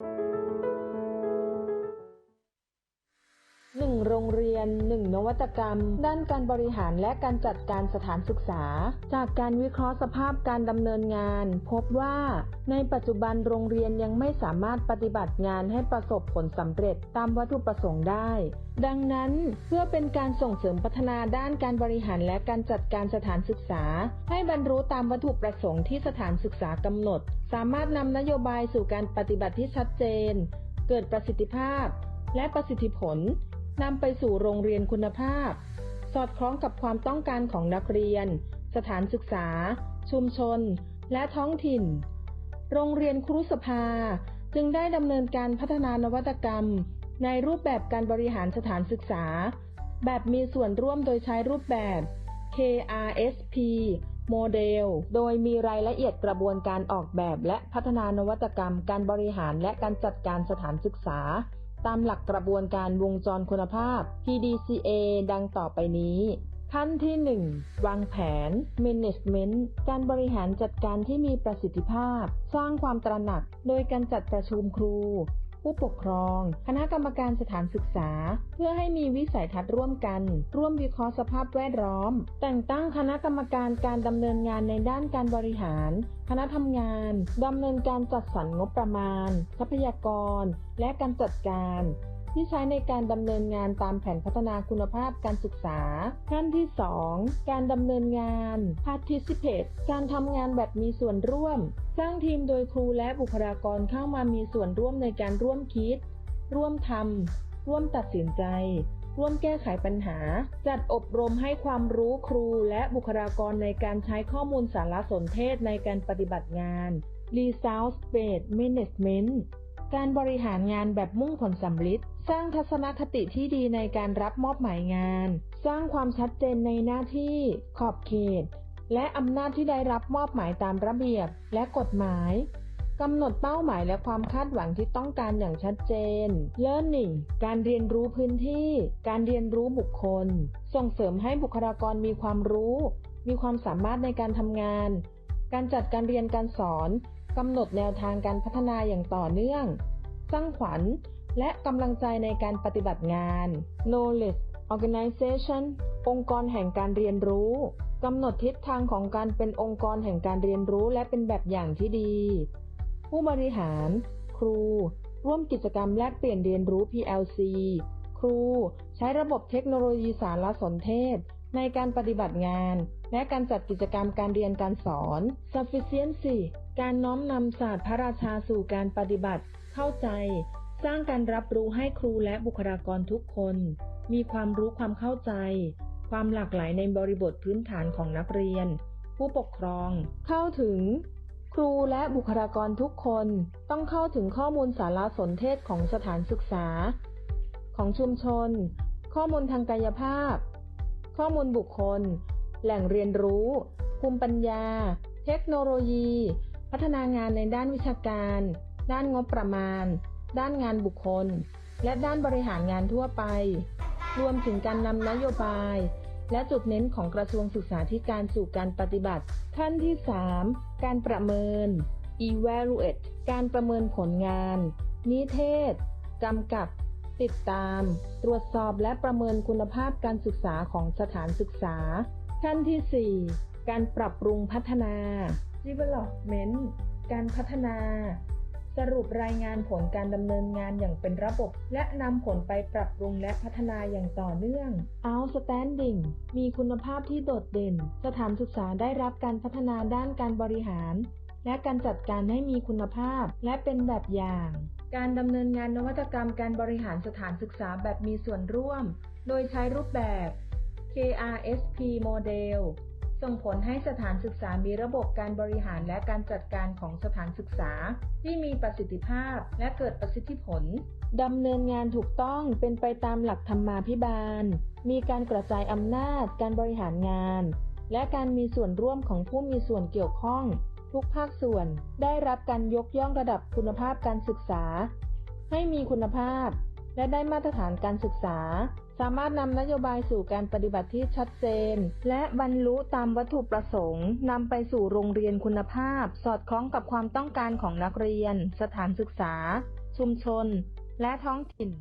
ห ยนหนึ่งนวัตกรรม ด้านการบริหารและการจัดการสถานศึกษา จากการวิเคราะห์สภาพการดำเนินงาน พบว่า ในปัจจุบันโรงเรียนยังไม่สามารถปฏิบัติงานให้ประสบผลสำเร็จตามวัตถุประสงค์ได้ ดังนั้นเพื่อเป็นการส่งเสริมพัฒนาด้านการบริหารและการจัดการสถานศึกษา ให้บรรลุตามวัตถุประสงค์ที่สถานศึกษากำหนด สามารถนำนโยบายสู่การปฏิบัติที่ชัดเจน เกิดประสิทธิภาพ และประสิทธิผล นำไปสู่โรงเรียนคุณภาพ สอดคล้องกับความต้องการของนักเรียน สถานศึกษา ชุมชน และท้องถิ่น โรงเรียนครุสภา จึงได้ดำเนินการพัฒนานวัตกรรม ในรูปแบบการบริหารสถานศึกษา แบบมีส่วนร่วมโดยใช้รูปแบบ KRSP โมเดล โดยมีรายละเอียดกระบวนการออกแบบและพัฒนานวัตกรรม การบริหารและการจัดการสถานศึกษา ตามหลักกระบวนการวงจรคุณภาพ PDCA ดังต่อไปนี้ขั้นที่ 1 วางแผน Management การบริหารจัดการที่มีประสิทธิภาพ สร้างความตระหนัก โดยการจัดประชุมครู ผู้ปกครอง คณะกรรมการสถานศึกษา เพื่อให้มีวิสัยทัศน์ร่วมกัน ร่วมวิเคราะห์สภาพแวดล้อม แต่งตั้งคณะกรรมการการดำเนินงานในด้านการบริหาร คณะทำงานดำเนินการจัดสรรงบประมาณ ทรัพยากร และการจัดการ ที่ใช้ในการดำเนินงานตามแผนพัฒนาคุณภาพการศึกษา ขั้นที่ 2 การดำเนินงาน Participate การทำงานแบบมีส่วนร่วม สร้างทีมโดยครูและบุคลากรเข้ามามีส่วนร่วมในการร่วมคิด ร่วมทำร่วมตัดสินใจ ร่วมแก้ไขปัญหา จัดอบรมให้ความรู้ครูและบุคลากรในการใช้ข้อมูลสารสนเทศในการปฏิบัติงาน Resource Based Management การบริหารงานแบบมุ่งผลสำลิด สร้างทัศนคติที่ดีในการรับมอบหมายงาน สร้างความชัดเจนในหน้าที่ ขอบเขต และอำนาจที่ได้รับมอบหมายตามระเบียบและกฎหมายกำหนดเป้าหมายและความคาดหวังที่ต้องการอย่างชัดเจน Learning การเรียนรู้พื้นที่ การเรียนรู้บุคคล ส่งเสริมให้บุคลากรมีความรู้ มีความสามารถในการทำงาน การจัดการเรียนการสอนกำหนดแนวทางการพัฒนาอย่างต่อเนื่อง สร้างขวัญ และกำลังใจในการปฏิบัติงาน Knowledge Organization องค์กรแห่งการเรียนรู้กำหนดทิศทางของการเป็นองค์กรแห่งการเรียนรู้และเป็นแบบอย่างที่ดี ผู้บริหาร ครู ร่วมกิจกรรมแลกเปลี่ยนเรียนรู้ PLC ครูใช้ระบบเทคโนโลยีสารสนเทศ ในการปฏิบัติงาน และการจัดกิจกรรมการเรียนการสอน Sufficiency การน้อมนำศาสตร์พระราชาสู่การปฏิบัติ เข้าใจ สร้างการรับรู้ให้ครูและบุคลากรทุกคน มีความรู้ความเข้าใจ ความหลากหลายในบริบทพื้นฐานของนักเรียน ผู้ปกครอง เข้าถึง ครูและบุคลากรทุกคนต้องเข้าถึงข้อมูลสารสนเทศของสถานศึกษา ของชุมชน ข้อมูลทางกายภาพ ข้อมูลบุคคล แหล่งเรียนรู้ ภูมิปัญญา เทคโนโลยี พัฒนางานในด้านวิชาการ ด้านงบประมาณ ด้านงานบุคคล และด้านบริหารงานทั่วไป รวมถึงการนำนโยบาย และจุดเน้นของกระทรวงศึกษาธิการสู่การปฏิบัติ ขั้นที่ 3 การประเมิน evaluate การประเมินผลงาน นิเทศกำกับ ติดตาม ตรวจสอบและประเมินคุณภาพการศึกษาของสถานศึกษา ขั้นที่ 4 การปรับปรุงพัฒนา development การพัฒนา สรุปรายงานผลการดำเนินงานอย่างเป็นระบบ และนำผลไปปรับปรุงและพัฒนาอย่างต่อเนื่อง outstanding มีคุณภาพที่โดดเด่น สถานศึกษาได้รับการพัฒนาด้านการบริหาร และการจัดการให้มีคุณภาพและเป็นแบบอย่าง การดำเนินงานนวัตกรรมการบริหารสถานศึกษาแบบมีส่วนร่วม โดยใช้รูปแบบ KRSP โมเดล ส่งผลให้สถานศึกษามีระบบการบริหารและการจัดการของสถานศึกษา ที่มีประสิทธิภาพและเกิดประสิทธิผลดำเนินงานถูกต้องเป็นไปตามหลักธรรมาภิบาล มีการกระจายอำนาจ การบริหารงาน และการมีส่วนร่วมของผู้มีส่วนเกี่ยวข้อง ทุกภาคส่วนได้รับการยกย่องระดับคุณภาพการศึกษา ให้มีคุณภาพ และได้มาตรฐานการศึกษา สามารถนำนโยบายสู่การปฏิบัติที่ชัดเจน และบรรลุตามวัตถุประสงค์นำไปสู่โรงเรียนคุณภาพ สอดคล้องกับความต้องการของนักเรียน สถานศึกษา ชุมชน และท้องถิ่น